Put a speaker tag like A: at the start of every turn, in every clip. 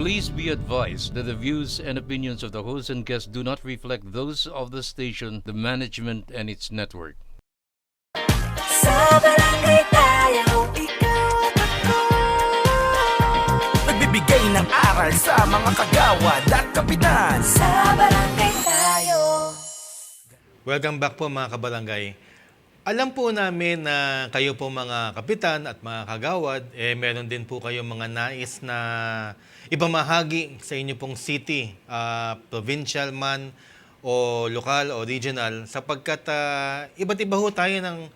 A: Please be advised that the views and opinions of the host and guests do not reflect those of the station, the management, and its network.
B: Sa barangay tayo, ikaw at ako
C: Nagbibigay ng aral sa mga kagawad at kapitan
B: Sa barangay tayo
D: Welcome back po mga kabarangay. Alam po namin na kayo po mga kapitan at mga kagawad, eh meron din po kayo mga nais na ipamahagi sa inyo pong city, ah, provincial man o lokal o regional sapagkat ah, iba't iba ho tayo ng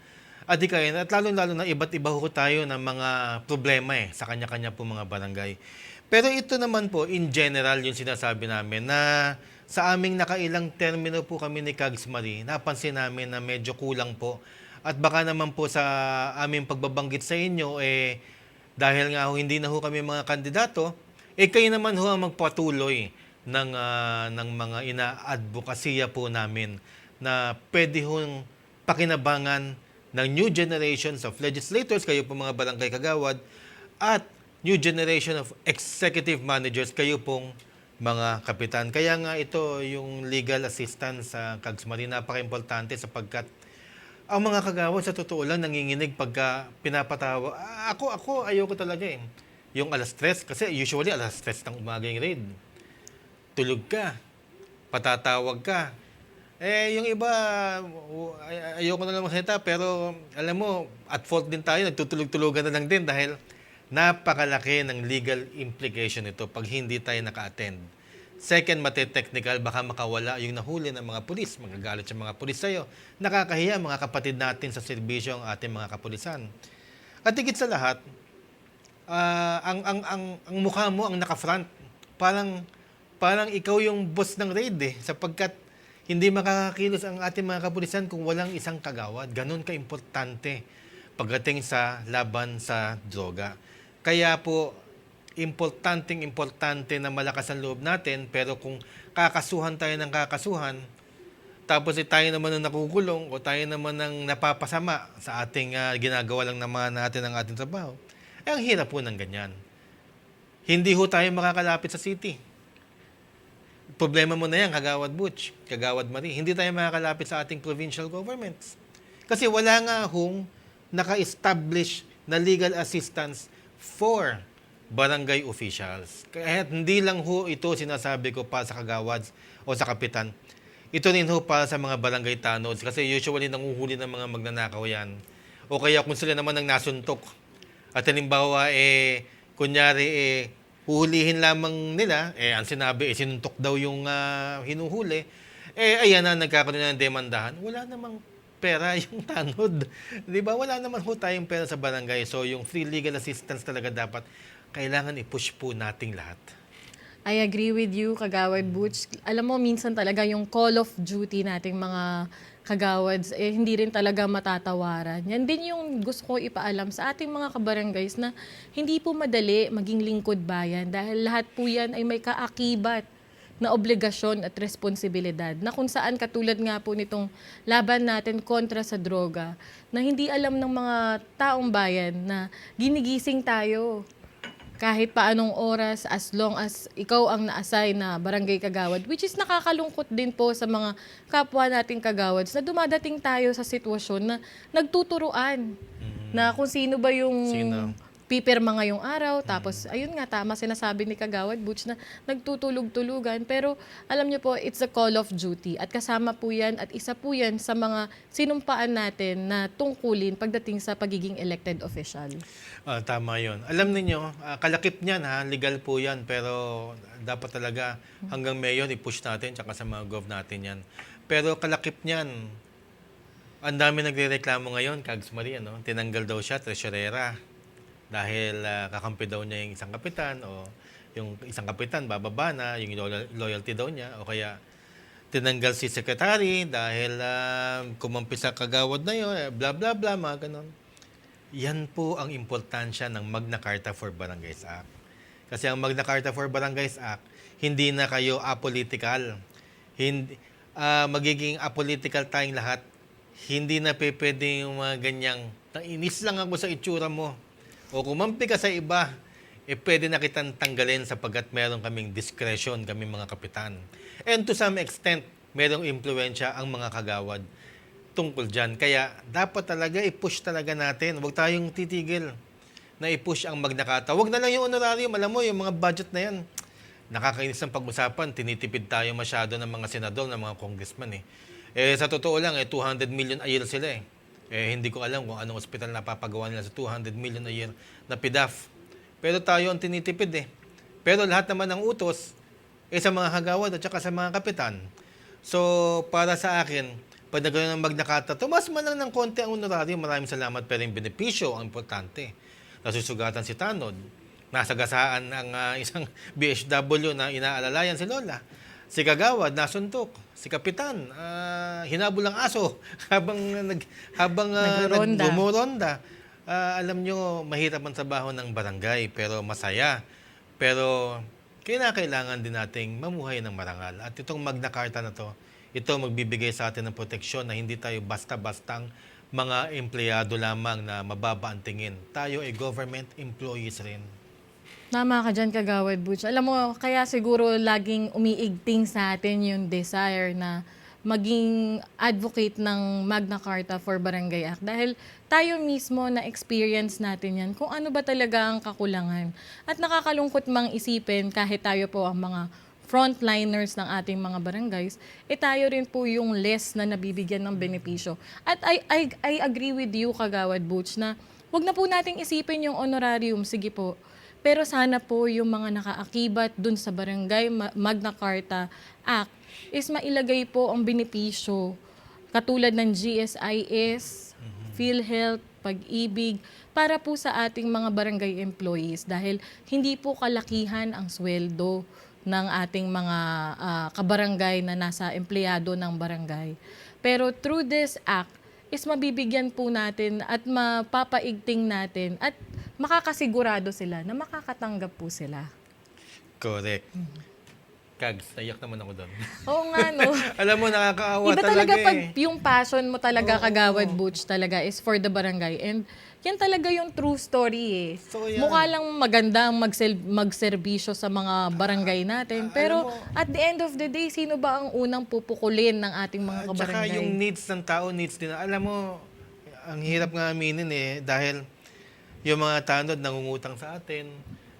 D: adikain at lalo-lalo na iba't iba ho tayo ng mga problema eh sa kanya-kanya po mga barangay. Pero ito naman po, in general, yung sinasabi namin na sa aming nakailang termino po kami ni Kags Marie, napansin namin na medyo kulang po. At baka naman po sa aming pagbabanggit sa inyo, eh, dahil nga hindi na ho kami mga kandidato, eh kayo naman ho ang magpatuloy ng, ah, ng mga ina-advokasya po namin na pwede hong pakinabangan ng new generations of legislators, kayo po mga barangay kagawad, at new generation of executive managers, kayo pong mga kapitan. Kaya nga ito, yung legal assistance sa Kags Marie, napaka-importante sapagkat ang mga kagawad sa totoo lang nanginginig pagka pinapatawa. Ah, Ako, ako, ayoko talaga eh. Yung alas stress, kasi usually alas stress ng umaga yung raid. Tulog ka, patatawag ka. Eh, yung iba, ayoko na lang magsalita, pero alam mo, at fault din tayo, nagtutulog-tulugan na lang din dahil napakalaki ng legal implication nito pag hindi tayo naka-attend. Second, mate-technical, baka makawala yung nahuli ng mga pulis. Magagalit yung mga pulis sa'yo. Nakakahiya mga kapatid natin sa serbisyo ang ating mga kapulisan. At higit sa lahat, ah, ang, ang, ang, ang mukha mo ang naka-front. Parang, parang ikaw yung boss ng raid eh. Sapagkat hindi makakakilos ang ating mga kapulisan kung walang isang kagawad. Ganon ka-importante pagdating sa laban sa droga. Kaya po, importanteng importante na malakas ang loob natin, pero kung kakasuhan tayo ng kakasuhan, tapos eh, tayo naman ang nakukulong o tayo naman ang napapasama sa ating ah, ginagawa lang naman natin ang ating trabaho, eh, ang hirap po ng ganyan. Hindi ho tayo makakalapit sa city. Problema mo na yan, Kagawad Butch, Kagawad Marie. Hindi tayo makakalapit sa ating provincial governments. Kasi wala nga hong naka-establish na legal assistance for barangay officials. Kaya hindi lang ho ito sinasabi ko para sa kagawads o sa kapitan. Ito rin ho para sa mga barangay tanods kasi usually nanguhuli ng mga magnanakaw yan. O kaya kung sila naman ang nasuntok. At halimbawa, eh, kunyari, eh, huhulihin lamang nila, eh, ang sinabi, eh, sinuntok daw yung ah, hinuhuli, eh, ayan na, nagkakaroon na ng demandahan. Wala namang pera yung tanod. Di ba? Wala naman ho tayong pera sa barangay. So, yung free legal assistance talaga dapat kailangan i-push po nating lahat.
E: I agree with you, Kagawad Butch. Alam mo, minsan talaga yung call of duty nating mga kagawads, eh, hindi rin talaga matatawaran. Yan din yung gusto ko ipaalam sa ating mga kabarangays na hindi po madali maging lingkod bayan dahil lahat po yan ay may kaakibat na obligasyon at responsibilidad na kung saan katulad nga po nitong laban natin kontra sa droga na hindi alam ng mga taong bayan na ginigising tayo kahit pa anong oras as long as ikaw ang na-assign na barangay kagawad which is nakakalungkot din po sa mga kapwa nating kagawads na dumadating tayo sa sitwasyon na nagtuturuan na kung sino ba yung
D: Sino?
E: Pipirma ngayong araw tapos ayun nga tama sinasabi ni Kagawad Butch na nagtutulog-tulugan pero alam niyo po it's a call of duty at kasama po yan at isa po yan sa mga sinumpaan natin na tungkulin pagdating sa pagiging elected official.
D: Ah, tama yon. Alam niyo ah, kalakip niyan ha, legal po yan, pero dapat talaga hanggang mayon i-push natin, tsaka sa mga gov natin yan. Pero kalakip niyan, ang dami nagrereklamo ngayon, Kags Maria, no? tinanggal daw siya, tresurera. Dahil ah, kakampi daw niya yung isang kapitan o yung isang kapitan bababa na, yung loyal- loyalty daw niya o kaya tinanggal si secretary dahil ah, kumampi sa kagawad na yun, eh, bla bla bla, mga ganon. Yan po ang importansya ng Magna Carta for Barangays Act. Kasi ang Magna Carta for Barangays Act, hindi na kayo apolitical. Hindi, ah, magiging apolitical tayong lahat. Hindi na pe pwede yung mga ganyang, nainis lang ako sa itsura mo. O kumampi ka sa iba, eh pwede na kitang tanggalin sapagkat meron kaming discretion, kami mga kapitan. And to some extent, merong impluensya ang mga kagawad tungkol dyan. Kaya dapat talaga i-push talaga natin. Huwag tayong titigil na i-push ang Magna Carta. Huwag na lang yung honorarium. Alam mo, yung mga budget na yan, nakakainis ng pag-usapan. Tinitipid tayo masyado ng mga senador, ng mga congressman eh. Eh, sa totoo lang, eh, 200 million a year sila eh. Eh, hindi ko alam kung anong ospital na papagawa nila sa 200 million a year na PIDAF. Pero tayo ang tinitipid eh. Pero lahat naman ng utos, eh sa mga hagawad at saka sa mga kapitan. So, para sa akin, pag nagkaroon ng Magna Carta, tumas man lang ng konti ang honorarium, maraming salamat, pero yung benepisyo ang importante. Nasusugatan si Tanod, nasagasaan ang ah, isang BHW na inaalalayan si Lola. Si Kagawad, nasuntok. Si Kapitan, ah, hinabol ang aso habang nag habang uh, nagmuronda. Ah, alam nyo, mahirap ang trabaho ng barangay, pero masaya. Pero kailangan din nating mamuhay ng marangal. At itong Magna Carta na to, ito magbibigay sa atin ng proteksyon na hindi tayo basta-bastang mga empleyado lamang na mababa ang tingin. Tayo ay government employees rin.
E: Tama ka dyan, Kagawad Butch. Alam mo, kaya siguro laging umiigting sa atin yung desire na maging advocate ng Magna Carta for Barangay Act. Dahil tayo mismo na experience natin yan kung ano ba talaga ang kakulangan. At nakakalungkot mang isipin kahit tayo po ang mga frontliners ng ating mga barangays, eh tayo rin po yung less na nabibigyan ng benepisyo. At I, I, I agree with you, Kagawad Butch, na wag na po nating isipin yung honorarium. Sige po, pero sana po yung mga nakaakibat dun sa Barangay Ma- Magna Carta Act is mailagay po ang benepisyo katulad ng GSIS, PhilHealth, Pag-ibig, para po sa ating mga barangay employees dahil hindi po kalakihan ang sweldo ng ating mga ah, kabarangay na nasa empleyado ng barangay. Pero through this act, is mabibigyan po natin at mapapaigting natin at makakasigurado sila na makakatanggap po sila.
D: Correct. Kags, naiyak naman ako doon.
E: Oo nga, no?
D: Alam mo, nakakaawa
E: Iba
D: talaga,
E: talaga pag
D: eh.
E: yung passion mo talaga kagawad butch talaga is for the barangay. And yan talaga yung true story eh.
D: So, yan.
E: Mukha lang maganda ang magsel- magserbisyo sa mga barangay natin. Pero at the end of the day, sino ba ang unang pupukulin ng ating mga
D: At saka
E: kabarangay?
D: yung needs ng tao, needs din. Alam mo, ang hirap nga aminin eh, dahil yung mga tanod nangungutang sa atin,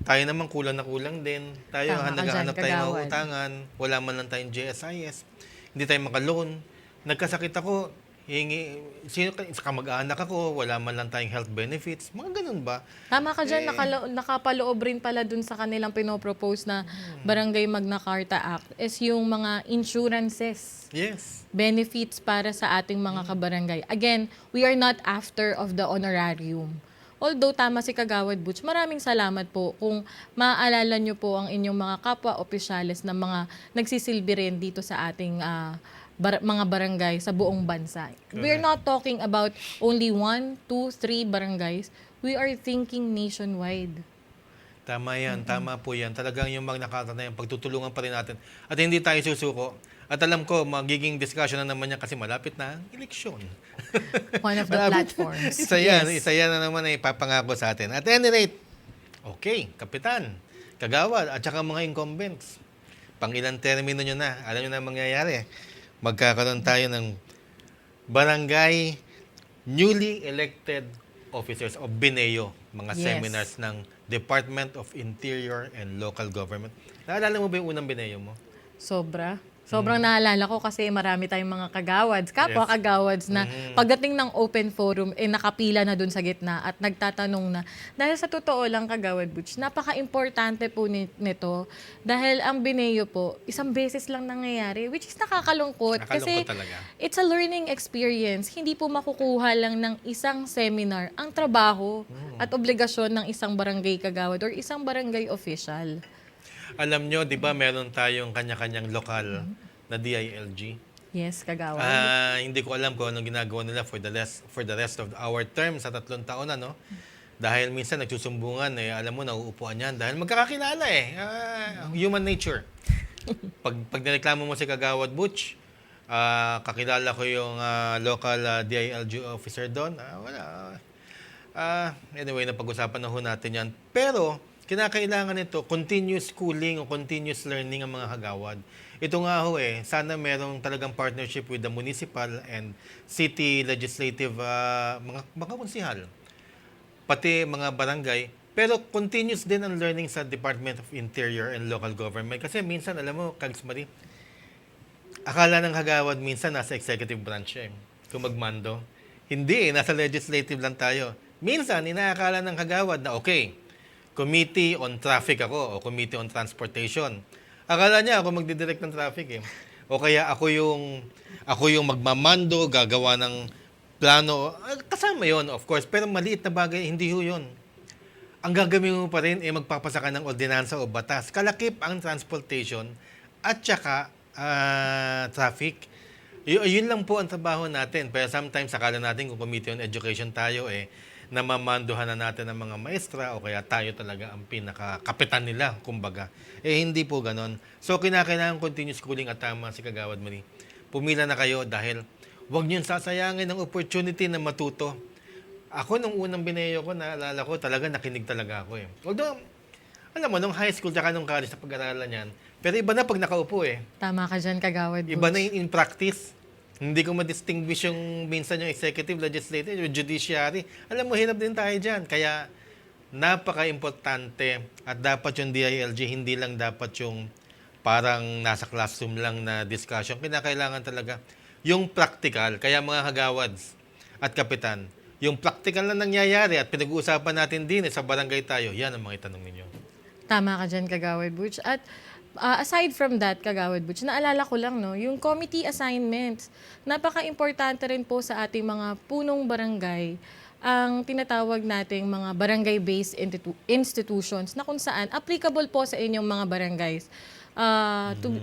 D: tayo naman kulang na kulang din. Tayo
E: Tama ka
D: naghahanap
E: dyan,
D: tayo ng
E: kagawad.
D: utangan, wala man lang tayong GSIS, hindi tayo makaloan. Nagkasakit ako, hingi, sino, sa kamag-anak ako, wala man lang tayong health benefits, mga ganun ba?
E: Tama ka
D: Eh.
E: dyan, nakalo- nakapaloob rin pala dun sa kanilang pinopropose na
D: Hmm.
E: Barangay Magna Carta Act is yung mga insurances.
D: Yes.
E: benefits para sa ating mga kabarangay. Again, we are not after of the honorarium. Although tama si Kagawad Butch, maraming salamat po kung maaalala nyo po ang inyong mga kapwa opisyales na mga nagsisilbi rin dito sa ating ah, bar- mga barangay sa buong bansa. We're not talking about only one, two, three barangays. We are thinking nationwide.
D: Tama yan, tama po yan. Talagang yung Magna Carta na yan, pagtutulungan pa rin natin. At hindi tayo susuko. At alam ko, magiging discussion na naman yan kasi malapit na ang eleksyon.
E: One of the platforms.
D: isa yan,
E: Yes.
D: isa yan na naman ay papangako sa atin. At any rate, okay, kapitan, kagawad, at saka mga incumbents. Pang ilang termino nyo na, alam nyo na ang mangyayari. Magkakaroon tayo ng barangay newly elected officers o BINEO, mga
E: Yes.
D: seminars ng Department of Interior and Local Government. Naalala mo ba yung unang BINEO mo?
E: Sobra. Sobrang naalala ko kasi marami tayong mga kagawads, kapwa
D: Mm. Yes. Mm.
E: kagawads na pagdating ng open forum, eh nakapila na dun sa gitna at nagtatanong na. Dahil sa totoo lang kagawad Butch, napaka-importante po ni- nito. Dahil ang Bineo po, isang beses lang nangyayari, which is nakakalungkot. kasi
D: talaga.
E: it's a learning experience. Hindi po makukuha lang ng isang seminar ang trabaho
D: Mm.
E: at obligasyon ng isang barangay kagawad or isang barangay official.
D: Alam nyo, di ba meron tayong kanya-kanyang lokal na DILG?
E: Yes, kagawad.
D: Ah, hindi ko alam kung anong ginagawa nila for the rest for the rest of our term sa tatlong taon na, no? Dahil minsan nagsusumbungan eh, alam mo nauupuan yan dahil magkakakilala eh. Ah, human nature. Pag pag nireklamo mo si Kagawad Butch, ah, kakilala ko yung ah, local ah, DILG officer doon. Ah, wala. Ah, anyway, napag-usapan na ho natin yan. Pero kinakailangan nito continuous schooling o continuous learning ang mga kagawad. Ito nga ho eh, sana merong talagang partnership with the municipal and city legislative ah, mga mga konsihal pati mga barangay. Pero continuous din ang learning sa Department of Interior and Local Government. Kasi minsan, alam mo, Kags Marie, akala ng Hagawad minsan nasa executive branch eh, kung magmando. Hindi eh, nasa legislative lang tayo. Minsan, inaakala ng Hagawad na okay, committee on traffic ako o committee on transportation. Akala niya ako magdidirect ng traffic eh. O kaya ako yung ako yung magmamando, gagawa ng plano. Ah, Kasama yon of course, pero maliit na bagay, hindi ho yun. Ang gagawin mo pa rin ay magpapasa ka ng ordinansa o batas. Kalakip ang transportation at saka ah, traffic. Y- yun lang po ang trabaho natin. Pero sometimes, akala natin kung committee on education tayo, eh, namamanduhan na natin ng mga maestra o kaya tayo talaga ang pinaka-kapitan nila, kumbaga. Eh, hindi po ganon. So, kinakailangan continuous schooling at tama si Kagawad Marie. Pumila na kayo dahil huwag niyong sasayangin ang opportunity na matuto. Ako, nung unang bineyo ko, naalala ko, talaga nakinig talaga ako eh. Although, alam mo, nung high school, tsaka nung college, sa pag-aralan yan, pero iba na pag nakaupo eh.
E: Tama ka dyan, Kagawad.
D: Iba na yung in practice. Hindi ko ma-distinguish yung minsan yung executive, legislative, yung judiciary. Alam mo, hirap din tayo dyan. Kaya, napaka-importante at dapat yung DILG, hindi lang dapat yung parang nasa classroom lang na discussion. Kinakailangan talaga yung practical. Kaya mga kagawads at kapitan, yung practical na nangyayari at pinag-uusapan natin din eh, sa barangay tayo, yan ang mga itanong ninyo.
E: Tama ka dyan, Kagawad Butch. At uh, aside from that, Kagawad Butch, naalala ko lang, no, yung committee assignments, napaka-importante rin po sa ating mga punong barangay ang tinatawag nating mga barangay-based institu- institutions na kung saan applicable po sa inyong mga barangays. Uh, to,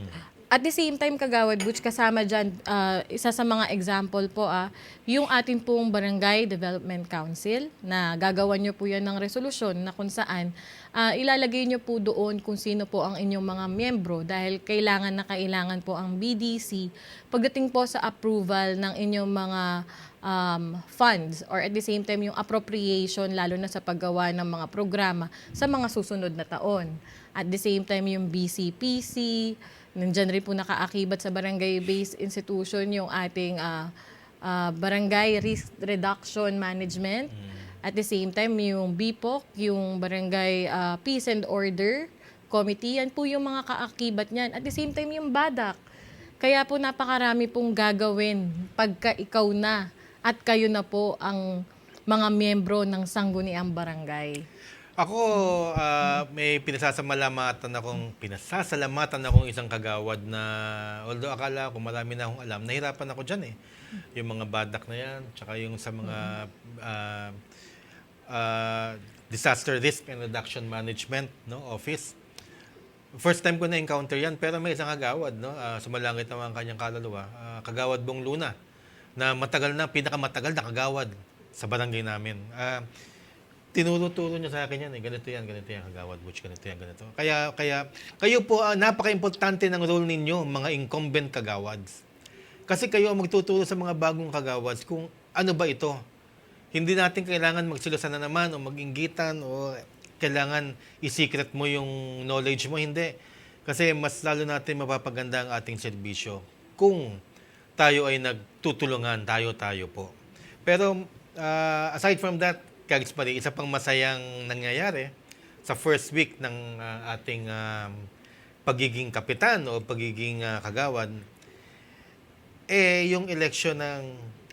E: At the same time, Kagawad Butch, kasama dyan, ah, isa sa mga example po, ah, yung ating pong Barangay Development Council, na gagawan nyo po yan ng resolusyon na kung saan ah, ilalagay nyo po doon kung sino po ang inyong mga miyembro dahil kailangan na kailangan po ang BDC pagdating po sa approval ng inyong mga um, funds or at the same time yung appropriation lalo na sa paggawa ng mga programa sa mga susunod na taon. At the same time yung BCPC, nandyan rin po nakaakibat sa barangay-based institution yung ating ah, ah, Barangay Risk Reduction Management. At the same time yung BPOC, yung Barangay ah, Peace and Order Committee, yan po yung mga kaakibat niyan. At the same time yung BADAC. Kaya po napakarami pong gagawin pagka ikaw na at kayo na po ang mga miyembro ng sangguniang barangay.
D: Ako, ah, may pinasasalamatan akong, pinasasalamatan akong isang kagawad na, although akala ko marami na akong alam, nahirapan ako dyan eh. Yung mga badak na yan, tsaka yung sa mga ah, ah, disaster risk and reduction management no office. First time ko na encounter yan, pero may isang kagawad, no? ah, sumalangit naman ang kanyang kaluluwa, ah, kagawad Bong Luna, na matagal na, pinakamatagal na kagawad sa barangay namin. Ah, tinuro-turo niya sa akin yan eh. Ganito yan, ganito yan, kagawad butch, ganito yan, ganito. Kaya, kaya, kayo po, ah, napaka-importante ng role ninyo, mga incumbent kagawads. Kasi kayo ang magtuturo sa mga bagong kagawads kung ano ba ito. Hindi natin kailangan magsilusan na naman o mag-inggitan o kailangan i-secret mo yung knowledge mo. Hindi. Kasi mas lalo natin mapapaganda ang ating serbisyo kung tayo ay nagtutulungan, tayo-tayo po. Pero ah, aside from that, Kags Marie, isa pang masayang nangyayari sa first week ng ah, ating um, pagiging kapitan o pagiging ah, kagawad, eh yung election ng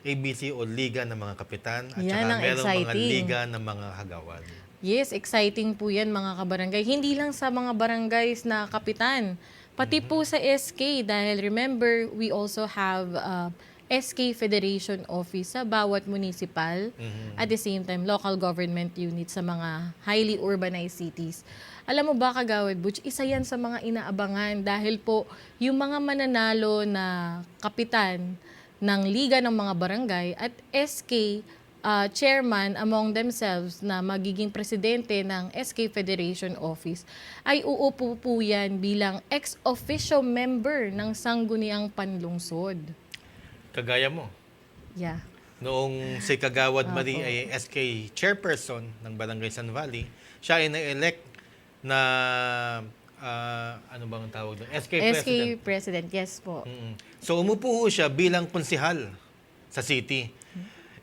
D: ABC o Liga ng mga Kapitan at
E: Yan
D: saka merong mga
E: exciting.
D: Liga ng mga kagawad.
E: Yes, exciting po yan mga kabarangay. Hindi lang sa mga barangays na kapitan, pati po sa SK dahil remember, we also have uh, SK Federation Office sa bawat municipal. At the same time, local government unit sa mga highly urbanized cities. Alam mo ba, Kagawad Butch, isa yan sa mga inaabangan dahil po yung mga mananalo na kapitan ng Liga ng mga Barangay at SK uh, chairman among themselves na magiging presidente ng SK Federation Office ay uupo po yan bilang ex-officio member ng Sangguniang Panlungsod.
D: Kagaya mo.
E: Yeah.
D: Noong si Kagawad Marie ay SK chairperson ng Barangay San Valley, siya ay na-elect na ah, ano bang tawag doon? SK,
E: SK
D: President.
E: President, yes po.
D: Mm. So umupo siya bilang konsihal sa city.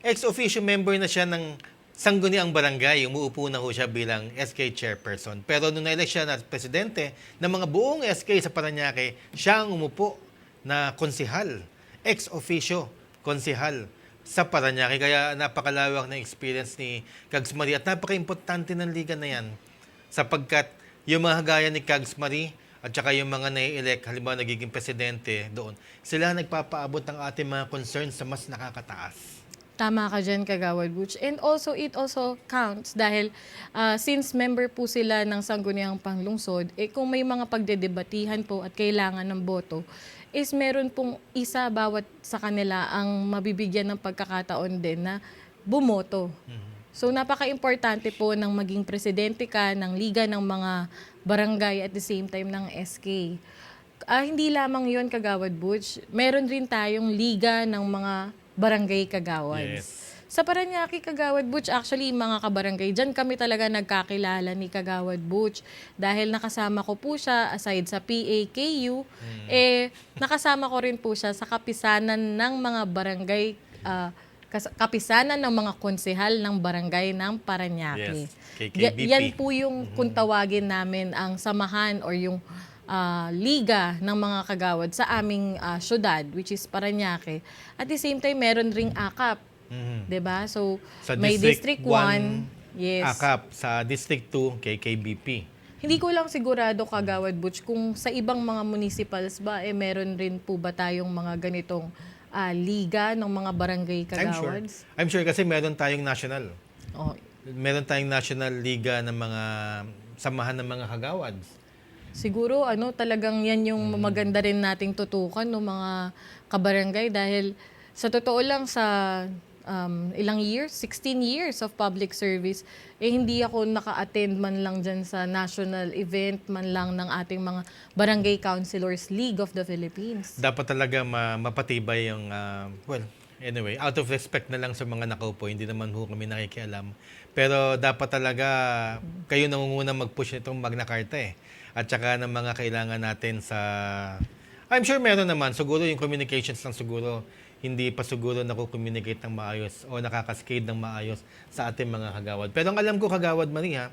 D: Ex-officio member na siya ng Sangguniang Barangay. Umuupo na ho siya bilang SK chairperson. Pero nung na-elect siya na presidente ng mga buong SK sa Paranaque, siya ang umupo na konsihal. Ex-officio konsihal sa Paranaque. Kaya napakalawak na experience ni Kags Marie at napaka-importante ng liga na yan sapagkat yung mga gaya ni Kags Marie at saka yung mga nai-elect, halimbawa nagiging presidente doon, sila nagpapaabot ng ating mga concerns sa mas nakakataas.
E: Tama ka dyan, Kagawad Butch. And also, it also counts dahil ah, since member po sila ng Sangguniang Panglungsod, eh kung may mga pagdedebatihan po at kailangan ng boto, is meron pong isa bawat sa kanila ang mabibigyan ng pagkakataon din na bumoto. So napaka-importante po ng maging presidente ka ng liga ng mga barangay at the same time ng SK. Ah, hindi lamang yon kagawad Butch. Meron rin tayong liga ng mga barangay kagawads.
D: Yes.
E: Sa Paranaque, Kagawad Butch, actually, mga kabarangay, dyan kami talaga nagkakilala ni Kagawad Butch. Dahil nakasama ko po siya, aside sa PAKU, eh, nakasama ko rin po siya sa kapisanan ng mga barangay, kas- kapisanan ng mga konsehal ng barangay ng Paranaque.
D: Yes, KKBP.
E: Ya- yan po yung kung tawagin namin ang samahan or yung ah, liga ng mga kagawad sa aming ah, syudad, which is Paranaque. At the same time, meron ring AKAP.
D: Mhm.
E: 'Di ba? So,
D: Sa
E: may
D: District
E: District 1,
D: 1,
E: yes.
D: AKAP, sa District 2, KKBP.
E: Hindi ko lang sigurado kagawad Butch kung sa ibang mga municipals ba eh meron rin po ba tayong mga ganitong ah, liga ng mga barangay
D: I'm sure.
E: kagawads?
D: I'm sure kasi meron tayong national.
E: Oh,
D: Meron tayong national liga ng mga samahan ng mga kagawads.
E: Siguro ano talagang yan yung
D: Mm.
E: maganda rin nating tutukan ng mga kabarangay dahil sa totoo lang sa um, ilang years, 16 years of public service, eh hindi ako naka-attend man lang dyan sa national event man lang ng ating mga Barangay Councilors League of the Philippines.
D: Dapat talaga ma- mapatibay yung, ah, well, anyway, out of respect na lang sa mga nakaupo, hindi naman ho kami nakikialam. Pero dapat talaga kayo nangunguna mag-push nitong Magna Carta eh. At saka ng mga kailangan natin sa... I'm sure meron naman. Siguro yung communications lang siguro hindi pa siguro naku-communicate ng maayos o nakakascade ng maayos sa ating mga kagawad. Pero ang alam ko kagawad Maria,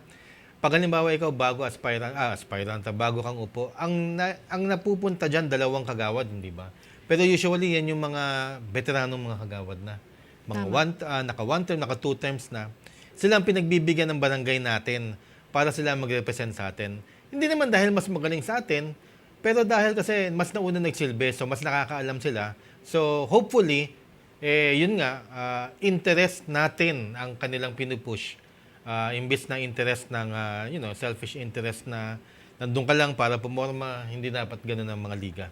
D: pag halimbawa ikaw bago aspirant, ah, aspirant, bago kang upo, ang, na, ang napupunta dyan, dalawang kagawad, hindi ba? Pero usually, yan yung mga veteranong mga kagawad na. Mga one, ah, naka one term, naka two terms na. Sila ang pinagbibigyan ng barangay natin para sila mag-represent sa atin. Hindi naman dahil mas magaling sa atin, pero dahil kasi mas nauna nagsilbi, so mas nakakaalam sila. So hopefully, eh, yun nga, ah, interest natin ang kanilang pinupush. Uh, imbis na interest ng, ah, you know, selfish interest na nandun ka lang para pumorma, hindi dapat ganun ang mga liga.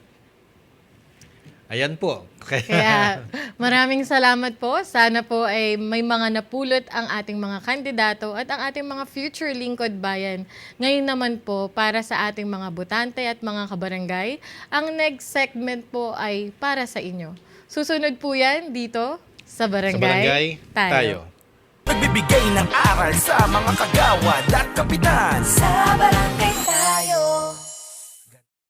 D: Ayan po.
E: Kaya maraming salamat po. Sana po ay may mga napulot ang ating mga kandidato at ang ating mga future lingkod bayan. Ngayon naman po, para sa ating mga botante at mga kabarangay, ang next segment po ay para sa inyo. Susunod po yan dito sa Barangay,
D: Sa barangay, tayo.
C: Nagbibigay ng aral sa mga kagawad at kapitan
B: Sa barangay tayo